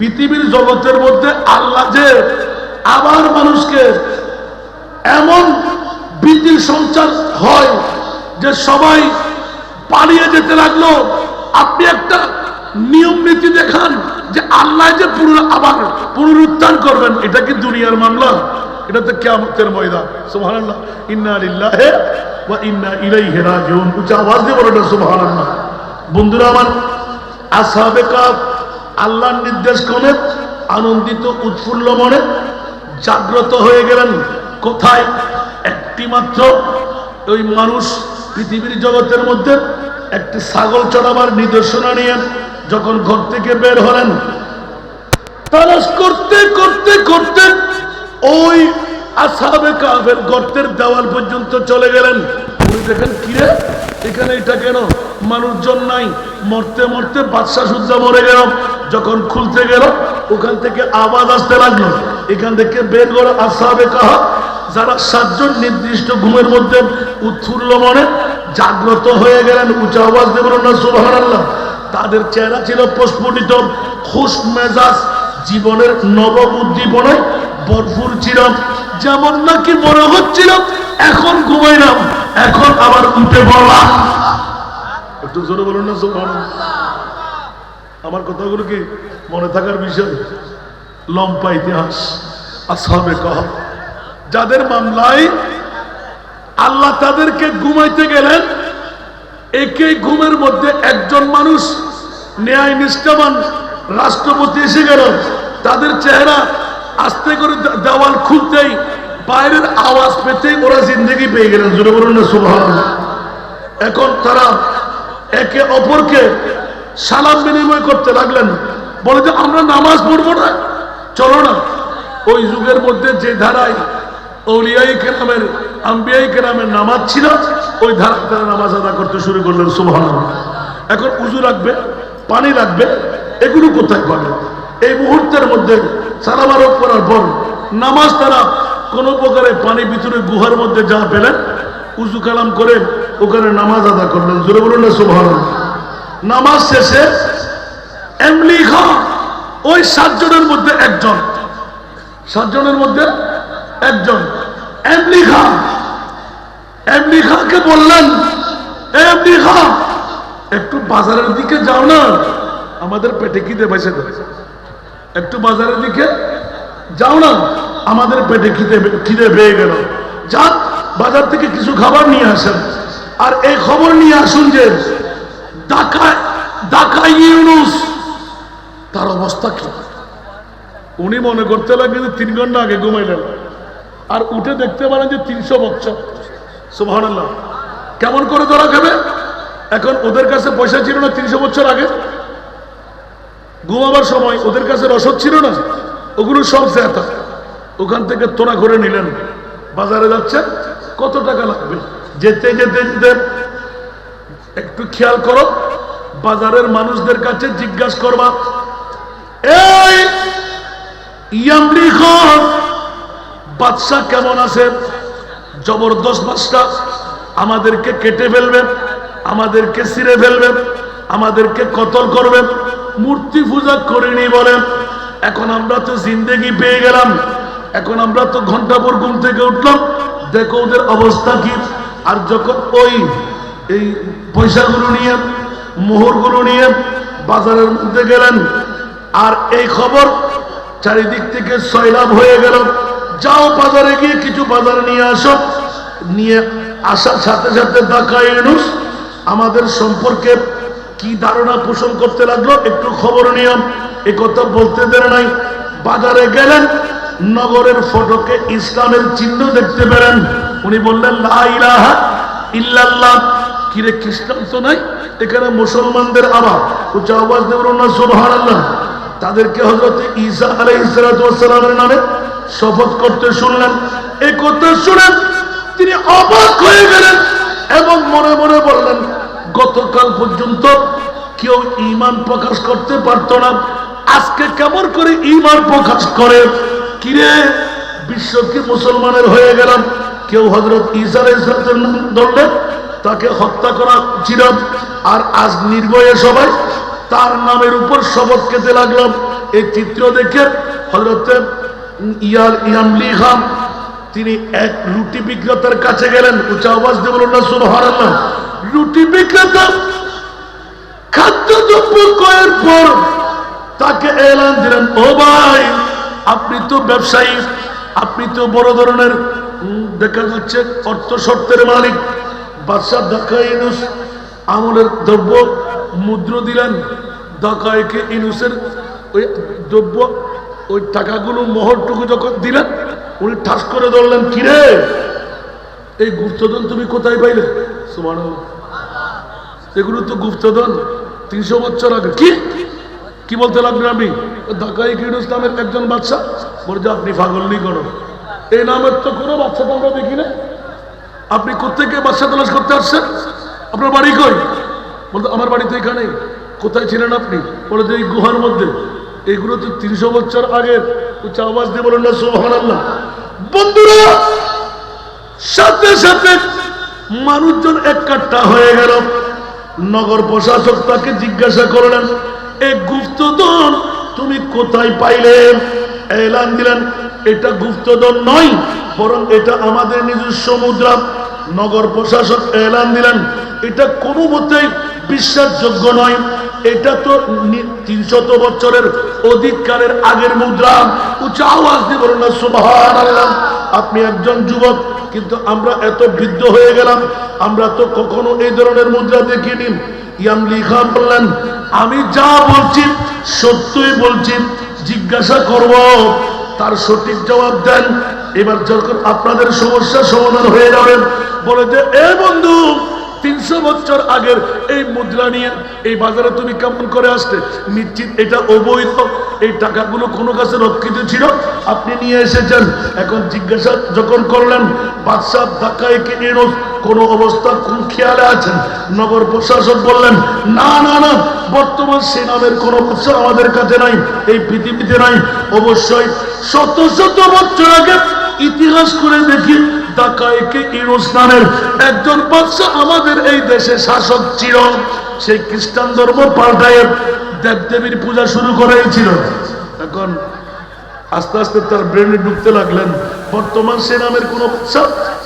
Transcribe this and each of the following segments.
পৃথিবীর জগতের মধ্যে আল্লাহ যে আবার মানুষকে এমন ভীতির সঞ্চার হয় যে সবাই পালিয়ে যেতে লাগল, আপনি একটা নিয়ম নীতি দেখান যে আল্লাহ যে পুনর আবার পুনরুত্থান করবেন, এটা কি দুনিয়ার মামলা? এটা তো কেমতের ময়দান। সুবহানাল্লাহ। ইন্না লিল্লাহি ওয়া ইন্না ইলাইহি আওয়াজ দিয়ে বলো সুবহানাল্লাহ। বন্ধুরা আমার আসহাবে কাফ আল্লাহর নির্দেশ ক্রমে আনন্দিত, উৎফুল্ল মনে? জাগ্রত হয়ে গেলেন কোথায়? একটি মাত্র ওই মানুষ পৃথিবীর জগতের মধ্যে একটি ছাগল চড়াবার নিদর্শনা নিয়ে যখন ঘর থেকে বের হলেন, তালাশ করতে করতে করতে ওই আসাবে কাফের গর্তের দেওয়াল পর্যন্ত চলে গেলেন। উনি দেখেন, কিরে? এখানে এটা কেন? মানুষজন নাই। মরতে মরতে বাদশা সুদ্ধা মরে গেল। যখন খুলতে গেল, ওখান থেকে আওয়াজ আসতে লাগল। এখান থেকে বের করে আসাবে কাহা। যারা সাতজন নির্দিষ্ট ঘুমের মধ্যে উৎফুল্ল মনে জাগ্রত হয়ে গেলেন, উঁচা আওয়াজ দেবেন না সুবাহ তাদের চেহারা ছিল প্রস্ফুটিত, খুশ মেজাজ, জীবনের নব উদ্দীপনায় ভরপুর ছিল যেমন নাকি মনে হচ্ছিল, এখন ঘুমাইলাম। এখন আবার উঠে পড়লাম একটু জোরে বলুন না। আমার কথাগুলো কি মনে থাকার বিষয়? লম্পা ইতিহাস আসহাবে কহ। যাদের মামলায় আল্লাহ তাদেরকে ঘুমাইতে গেলেন, একই ঘুমের মধ্যে একজন মানুষ, ন্যায় নিষ্ঠাবান রাষ্ট্রপতি এসে গেল তাদের চেহারা আস্তে করে দেওয়াল খুলতেই বাইরের আওয়াজ পেতেই ওরা জিন্দগি পেয়ে গেলেন। জোরে বলুন না সুবহান এখন তারা একে অপরকে সালাম বিনিময় করতে লাগলেন। বলে যে, আমরা নামাজ পড়ব না। চলো না। ওই যুগের মধ্যে যে ধারায় অলিয়াই কেরামের, আম্বিয়াই কেরামের নামাজ ছিল, ওই ধারায় তারা নামাজ আদা করতে শুরু করলেন সুবহান এখন উজু রাখবে পানি লাগবে, এগুলো কোথায় পাবে? এই মুহূর্তের মধ্যে সালাম আরোপ করার পর নামাজ তারা কোনো প্রকারে পানি ভিতরে গুহার মধ্যে যা পেলেন, উজু কালাম করে ওখানে নামাজ আদা করলেন। জোরে বলুন না সুবহান নামাজ শেষে এমলি খান ওই সাতজনের মধ্যে একজন। সাতজনের মধ্যে একজন। এমলি খান এমনি খানকে বললেন, "এ এমনি খান একটু বাজারের দিকে যাও না। আমাদের পেটে বেসে দেবে একটু বাজারের দিকে যাও না। আমাদের পেটে খিদে খিদে পেয়ে গেল। যান বাজার থেকে কিছু খাবার নিয়ে আসেন। আর এই খবর নিয়ে আসুন যে তার অবস্থা কি? উনি মনে করতে লাগলেন যে তিন ঘণ্টা আগে ঘুমাইলেন। আর উঠে দেখতে পারেন যে তিনশো বছর। সুবহানাল্লাহ। কেমন করে ধরা খাবে? এখন ওদের কাছে পয়সা ছিল না তিনশো বছর আগে। ঘুমাবার সময় ওদের কাছে রসদ ছিল না। ওগুলো সব জেতা ওখান থেকে তোরা করে নিলেন। বাজারে যাচ্ছে, কত টাকা লাগবে? যেতে যেতে যেতে একটু খেয়াল করো, বাজারের মানুষদের কাছে জিজ্ঞাসা করবা, এই ইয়ামলি বাদশাহ কেমন আছে? জবরদস্ত বাদশাহ, আমাদেরকে কেটে ফেলবেন, আমাদেরকে ছিঁড়ে ফেলবেন, আমাদেরকে কতল করবেন, মূর্তি পূজা করিনি বলেন। এখন আমরা তো জিন্দেগি পেয়ে গেলাম। এখন আমরা তো ঘণ্টা পর ঘুম থেকে উঠলাম। দেখো ওদের অবস্থা কি? আর যখন ওই, এই পয়সাগুলো নিয়ে মোহরগুলো নিয়ে বাজারের মধ্যে গেলেন, আর এই খবর চারিদিক থেকে সয়লাভ হয়ে গেল। যাও বাজারে গিয়ে কিছু বাজারে নিয়ে আসো। নিয়ে আসার সাথে সাথে দেখা ইউনুস, আমাদের সম্পর্কে কি ধারণা পোষণ করতে লাগল একটু খবর নিয়ম। এ কথা বলতে দেন নাই। বাজারে গেলেন নগরের ফটোকে ইসলামের চিহ্ন দেখতে পেলেন। উনি বললেন কিরে, খ্রিস্টান তো নাই? এখানে মুসলমানদের আবার উচ্চ আওয়াজ দেবেন না, সুবহানাল্লাহ। তাদেরকে হজরত নামে শপথ করতে শুনলেন। শুনেন তিনি অবাক হয়ে গেলেন এবং মনে মনে বললেন, গতকাল পর্যন্ত কেউ ঈমান প্রকাশ করতে পারতো না। আজকে কেমন করে ঈমান প্রকাশ করে? কিরে? বিশ্ব কি মুসলমানের হয়ে গেলাম? কেউ হজরত ঈসা আলাইহিসসালামের নাম ধরলেন তাকে হত্যা করা ছিল আর আজ নির্ভয়ে সবাই তার নামের উপর শপথ খেতে লাগলাম। এই চিত্র দেখে হজরত ইয়ার ইয়ামলি খান, তিনি এক রুটি বিক্রেতার কাছে গেলেন। উঁচা আওয়াজ দিয়ে বলুন না, সুবহানাল্লাহ। রুটি বিক্রেতা খাদ্যদ্রব্য ক্রয়ের পর তাকে এলান দিলেন, ও ভাই আপনি তো ব্যবসায়ী, আপনি তো বড় ধরনের দেখা যাচ্ছে অর্থ শর্তের মালিক। বাদশাহ ঢাকা ইনুস আমলের দ্রব্য মুদ্র দিলেন। ঢাকায়কে ইনুসের ওই দ্রব্য, ওই টাকাগুলো মোহরটুকু যখন দিলেন, উনি ঠাস করে ধরলেন, কিরে? এই গুপ্তধন তুমি কোথায় পাইলে? সুবহানাল্লাহ। এগুলো তো গুপ্তধন, তিনশো বছর আগে। কি? কি বলতে লাগবেন আপনি? ঢাকাই কিরুস নামের একজন বাচ্চা বলছে, আপনি ফাগলনি করো। এই নামের তো কোনো বাচ্চা তো আমরা দেখি না। আপনি কোথেকে বাচ্চা তলাশ করতে আসছেন? আপনার বাড়ি কই? বলতো, আমার বাড়ি তো এখানে কোথায় ছিলেন আপনি? বলে যে এই গুহার মধ্যে। এগুলো তো তিনশো বছর আগের উচ্চ আওয়াজ দিয়ে বলেন, না সোহান আল্লাহ বন্ধুরা, সাথে সাথে মানুষজন এক কাট্টা হয়ে গেল। নগর প্রশাসক তাকে জিজ্ঞাসা করলেন এই গুপ্তধন তুমি কোথায় পাইলে? এলান দিলেন, এটা গুপ্তধন নয়, বরং এটা আমাদের নিজস্ব মুদ্রা। নগর প্রশাসক এলান দিলেন, এটা কোনো মতেই বিশ্বাসযোগ্য নয়। এটা তো তিনশত বছরের অধিককারের আগের মুদ্রা। উচ্চ আওয়াজ দিয়ে বলুন না সুবহানাল্লাহ, আপনি একজন যুবক, কিন্তু আমরা এত বৃদ্ধ হয়ে গেলাম, আমরা তো কখনো এই ধরনের মুদ্রা দেখিনি। ইয়াম লিখা বললেন আমি যা বলছি, সত্যই বলছি, জিজ্ঞাসা করব, তার সঠিক জবাব দেন। এবার যখন আপনাদের সমস্যা সমাধান হয়ে যাবে, বলে যে, এ বন্ধু, তিনশো বছর আগের এই মুদ্রা নিয়ে এই বাজারে তুমি কেমন করে আসতে? নিশ্চিত এটা অবৈধ। এই টাকাগুলো কোনো কাছে রক্ষিত ছিল। আপনি নিয়ে এসেছেন। এখন জিজ্ঞাসা যখন করলেন, বাদশাহ ধাক্কাইকে এরোজ কোনো অবস্থা কোন খেয়ালে আছেন? নগর প্রশাসক বললেন, না না না, বর্তমান সে নামের কোনো বছর আমাদের কাছে নাই, এই পৃথিবীতে নাই। অবশ্যই শত শত বছর আগে ইতিহাস করে দেখি একজন বাদশা আমাদের এই দেশে শাসক ছিল। সেই খ্রিস্টান ধর্ম পাল্টায় দেবদেবীর পূজা শুরু করেছিল। এখন আস্তে আস্তে তার ব্রেনে ঢুকতে লাগলেন। বর্তমান সে নামের কোন বাদশা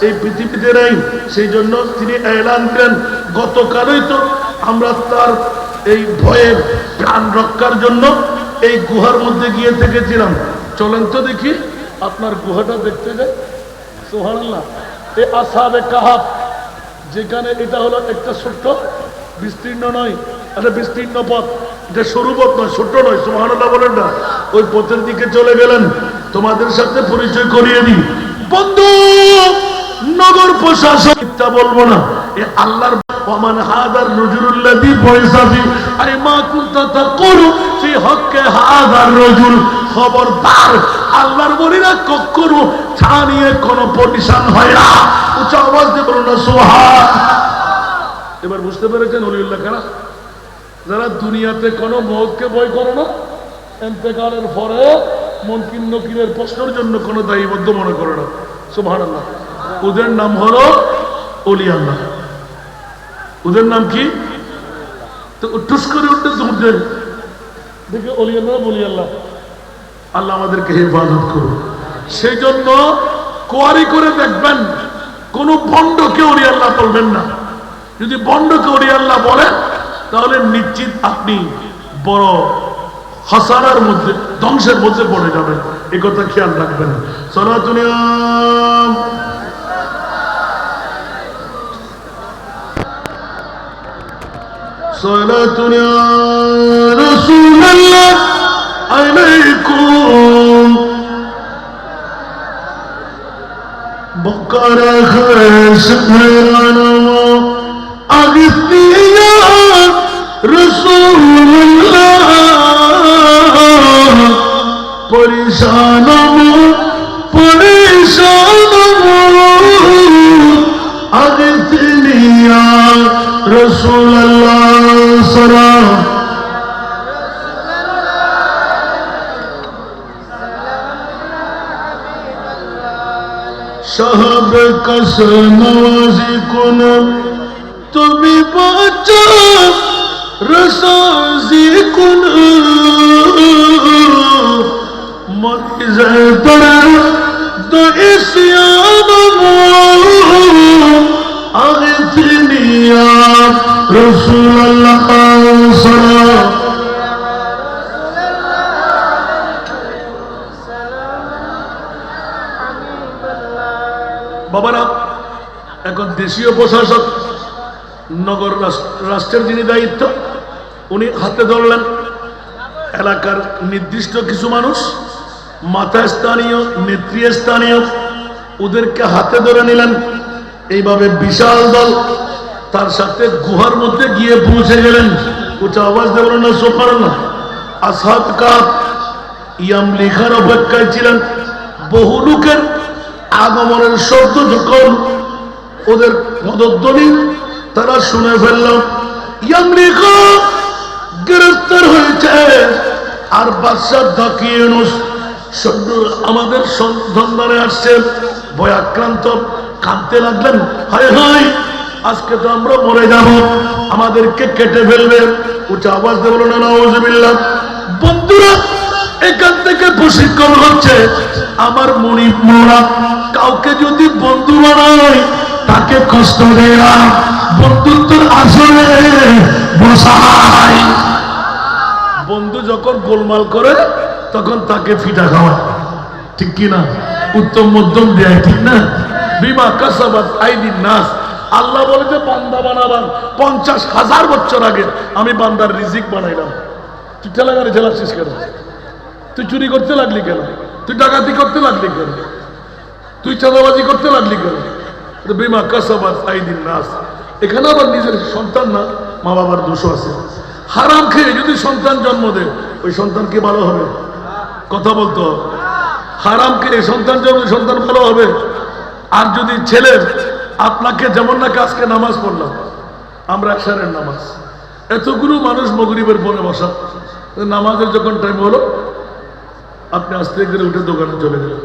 এই পৃথিবীতে নাই। সেই জন্য তিনি এলান দিলেন গতকালই তো আমরা তার এই ভয়ে প্রাণ রক্ষার জন্য এই গুহার মধ্যে গিয়ে থেকেছিলাম। চলেন তো দেখি আপনার গুহাটা দেখতে যাই। সোহানাল্লাহ এ আসাবে কাহাব, যেখানে এটা হলো একটা ছোট্ট বিস্তীর্ণ নয়, একটা বিস্তীর্ণ পথ। এটা সরু পথ নয়, ছোট্ট নয় সোহানাল্লাহ বলেন না। ওই পথের দিকে চলে গেলেন। তোমাদের সাথে পরিচয় করিয়ে দিই। বন্ধু, নগর প্রশাসন, মিথ্যা বলব না। আল্লাহর ওমান হাদার নজরুল্লাদি পয়সাফি আরে মা কুনতা তাকুলু ফি হক্কে হাদার রজুল। খবরদার, আল্লাহর বলিরা কখনো ছা নিয়ে কোনো পরিশান হয় না। উচ্চ আওয়াজ দিয়ে বলুন না সোহান এবার বুঝতে পেরেছেন, অলিউল্লাহ কারা যারা দুনিয়াতে কোনো মৌতকে ভয় করে না, এন্তেকালের পরে মনকিন নকিরের প্রশ্নের জন্য কোনো দায়ীবদ্ধ মনে করে না। আল্লাহ ওদের নাম হলো অলি আল্লাহ। ওদের নাম কি? অলি আল্লাহ আমাদেরকে করে দেখবেন, কোন বন্ডকে আল্লাহ বলবেন না। যদি বন্ডকে ওরি আল্লাহ বলেন তাহলে নিশ্চিত আপনি বড় হসারার মধ্যে ধ্বংসের মধ্যে পড়ে যাবেন এ কথা খেয়াল রাখবেন সনাতনিয়া صلاة يا رسول الله عليكم بقر خسرنا أغثني নওয়াজি কোন তুমি বাঁচাও রসাজি কোন মত যায় পড়া তো এসে দেশীয় প্রশাসক, নগর রাষ্ট্রের যিনি দায়িত্ব, উনি হাতে ধরলেন। এলাকার নির্দিষ্ট কিছু মানুষ মাথা স্থানীয় নেতৃস্থানীয়, ওদেরকে হাতে ধরে নিলেন। এইভাবে বিশাল দল তার সাথে গুহার মধ্যে গিয়ে পৌঁছে গেলেন। উঁচা আওয়াজ দেবেন না সোফার না আসাদ কাপ, ইয়াম লেখার অপেক্ষায় ছিলেন। বহু লোকের আগমনের শব্দ যখন ওদের পদধ্বনি তারা শুনে ফেলল ইয়াম লেখা গ্রেফতার হয়েছে। আর বাদশাহ সৈন্য আমাদের সন্ধানে আসছে। ভয়াক্রান্ত, কাঁদতে লাগলেন। হায় হায়, আজকে তো আমরা মরে যাব। আমাদেরকে কেটে ফেলবে। উঁচা আওয়াজ দেবল না নওয়াজবিল্লাহ বন্ধুরা, এখান থেকে প্রশিক্ষণ হচ্ছে। আমার মনি মোরা কাউকে যদি বন্ধু বানায় তাকে কষ্ট দেয়া বন্ধুত্বের আসলে বসায়। বন্ধু যখন গোলমাল করে, তখন তাকে ফিটা খাওয়ায়। ঠিক কি না? উত্তম মধ্যম দেয়, ঠিক না? বিমা কাসাবাত আইদিন নাস। আল্লাহ বলে যে, বান্দা বানাবার পঞ্চাশ হাজার বছর আগে আমি বান্দার রিজিক বানাইলাম। তুই ঠেলাগাড়ি ঠেলাচ্ছিস কেন? তুই চুরি করতে লাগলি কেন? তুই ডাকাতি করতে লাগলি কেন? তুই চাঁদাবাজি করতে লাগলি কেন? বিমা কাসাবাত আইদিন নাস। এখানে আবার নিজের সন্তান না, মা বাবার দোষ আছে। হারাম খেয়ে যদি সন্তান জন্ম দেয়, ওই সন্তান কি ভালো হবে? কথা বলতে? হারাম খেয়ে সন্তান জন্ম সন্তান ভালো হবে। আর যদি ছেলের, আপনাকে যেমন নাকি আজকে নামাজ পড়লাম, আমরা একসারের নামাজ। এতগুলো মানুষ মগরিবের পরে বসা। নামাজের যখন টাইম হলো, আপনি আস্তে করে উঠে দোকানে চলে গেলেন।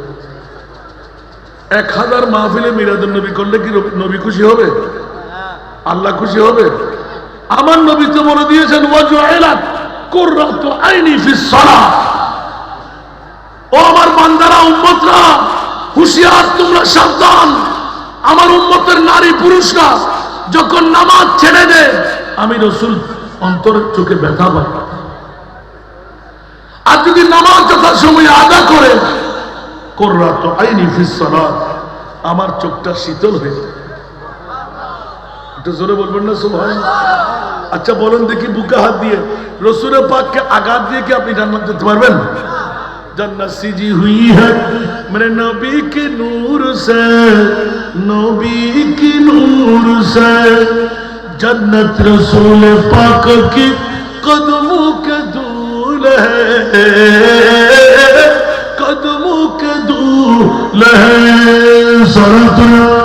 এক হাজার মাহফিলে মিরাদুল নবী করলে কি নবী খুশি হবে? আল্লাহ খুশি হবে? আমার নবী তো বলে দিয়েছেন নারী যখন নামাজ ছেড়ে আমি রসুল অন্তরের চোখে ব্যথা পাই। আর যদি নামাজ যথার সময় আদা করে কোর্রাত আইনি ফিস সালাত আমার চোখটা শীতল হয়ে যায় একটু জোরে বলবেন না সুভাই আচ্ছা বলেন দেখি বুকে হাত দিয়ে রসুলের পাককে আঘাত দিয়ে কি আপনি জান্নাত যেতে পারবেন जन्नत सीजी हुई है मेरे नबी के नूर से नबी की नूर से जन्नत रसूल पाक की कदमों के धूल है कदमों के لها صلاة